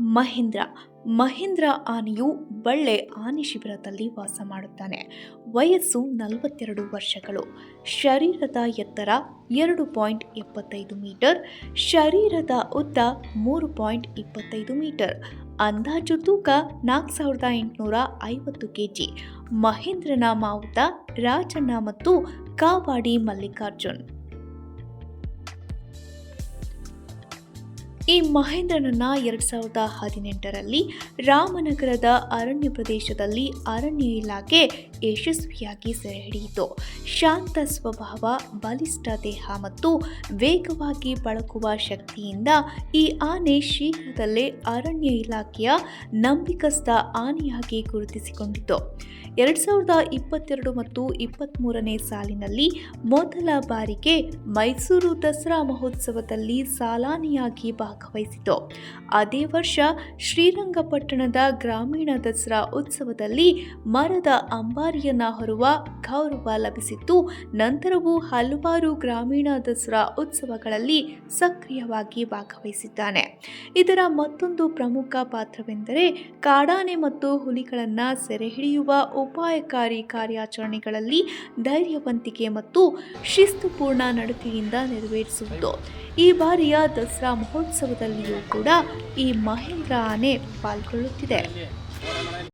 ಮಹೇಂದ್ರ. ಮಹೇಂದ್ರ ಆನೆಯು ಬಳ್ಳೆ ಆನೆ ಶಿಬಿರದಲ್ಲಿ ವಾಸ ಮಾಡುತ್ತಾನೆ. ವಯಸ್ಸು ನಲವತ್ತೆರಡು ವರ್ಷಗಳು. ಶರೀರದ ಎತ್ತರ ಎರಡು ಪಾಯಿಂಟ್ ಎಪ್ಪತ್ತೈದು ಮೀಟರ್. ಶರೀರದ ಉದ್ದ ಮೂರು ಪಾಯಿಂಟ್ ಇಪ್ಪತ್ತೈದು ಮೀಟರ್. ಅಂದಾಜು ತೂಕ ನಾಲ್ಕು ಸಾವಿರದ ಎಂಟುನೂರ ಐವತ್ತು ಕೆ ಜಿ ಮಹೇಂದ್ರನ ಮಾವುತ ರಾಜಣ್ಣ ಮತ್ತು ಕಾವಾಡಿ ಮಲ್ಲಿಕಾರ್ಜುನ್. ಈ ಮಹೇಂದ್ರನನ್ನ ಎರಡು ಸಾವಿರದ ಹದಿನೆಂಟರಲ್ಲಿ ರಾಮನಗರದ ಅರಣ್ಯ ಪ್ರದೇಶದಲ್ಲಿ ಅರಣ್ಯ ಇಲಾಖೆ ಯಶಸ್ವಿಯಾಗಿ ಸೆರೆ ಹಿಡಿಯಿತು. ಶಾಂತ ಸ್ವಭಾವ, ಬಲಿಷ್ಠ ದೇಹ ಮತ್ತು ವೇಗವಾಗಿ ಬಳಕುವ ಶಕ್ತಿಯಿಂದ ಈ ಆನೆ ಶೀಘ್ರದಲ್ಲೇ ಅರಣ್ಯ ಇಲಾಖೆಯ ನಂಬಿಕಸ್ಥ ಆನೆಯಾಗಿ ಗುರುತಿಸಿಕೊಂಡಿತು. ಎರಡು ಸಾವಿರದ ಇಪ್ಪತ್ತೆರಡು ಮತ್ತು ಇಪ್ಪತ್ತ್ಮೂರನೇ ಸಾಲಿನಲ್ಲಿ ಮೊದಲ ಬಾರಿಗೆ ಮೈಸೂರು ದಸರಾ ಮಹೋತ್ಸವದಲ್ಲಿ ಸಾಲಾನೆಯಾಗಿ ಭಾಗವಹಿಸಿತು. ಅದೇ ವರ್ಷ ಶ್ರೀರಂಗಪಟ್ಟಣದ ಗ್ರಾಮೀಣ ದಸರಾ ಉತ್ಸವದಲ್ಲಿ ಮರದ ಅಂಬಾರಿಯನ್ನ ಹೊರುವ ಗೌರವ ಲಭಿಸಿತ್ತು. ನಂತರವೂ ಹಲವಾರು ಗ್ರಾಮೀಣ ದಸರಾ ಉತ್ಸವಗಳಲ್ಲಿ ಸಕ್ರಿಯವಾಗಿ ಭಾಗವಹಿಸಿದ್ದಾನೆ. ಇದರ ಮತ್ತೊಂದು ಪ್ರಮುಖ ಪಾತ್ರವೆಂದರೆ ಕಾಡಾನೆ ಮತ್ತು ಹುಲಿಗಳನ್ನು ಸೆರೆ ಹಿಡಿಯುವ ಉಪಾಯಕಾರಿ ಕಾರ್ಯಾಚರಣೆಗಳಲ್ಲಿ ಧೈರ್ಯವಂತಿಕೆ ಮತ್ತು ಶಿಸ್ತುಪೂರ್ಣ ನಡತೆಯಿಂದ ನೆರವೇರಿಸುವುದು. ಈ ಬಾರಿಯ ದಸರಾ ಮಹೋತ್ಸವದಲ್ಲಿಯೂ ಕೂಡ ಈ ಮಹೇಂದ್ರ ಆನೆ ಪಾಲ್ಗೊಳ್ಳುತ್ತಿದೆ.